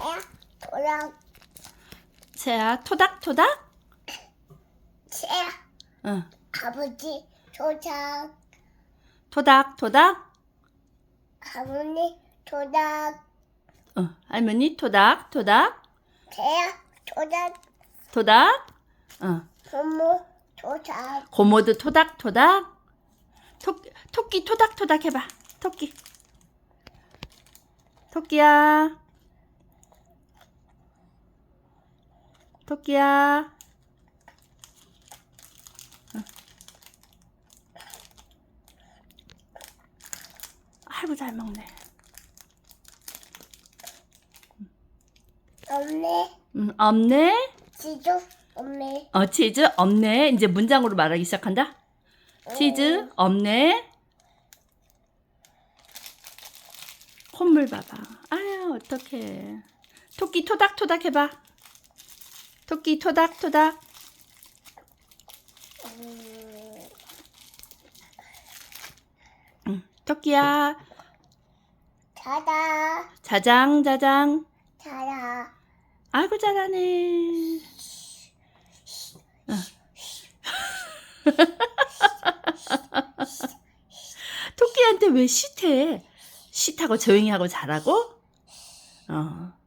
새야 도랑 새야 토닥토닥? 새야 응. 아버지 도장 토닥 토닥? 할머니 도장 어, 할머니 토닥 토닥? 새야 도장 토닥? 어. 부모 도장 고모도 토닥 토닥? 토, 토끼 토닥토닥 해봐. 토끼. 토끼야. 토끼야. 어. 아이고 잘 먹네. 엄매 음, 없네. 지주 엄매 어 치즈 없네. 이제 문장으로 말하기 시작한다. 치즈 없네. 콧물 봐봐. 아유 어떡해. 토끼 토닥토닥 해봐. 토끼 토닥토닥. 음, 응. 토끼야 자다 자장 자장. 자다 아이고 잘하네. 어. 토끼한테 왜 쉿해? 쉿하고 조용히 하고 잘하고? 어.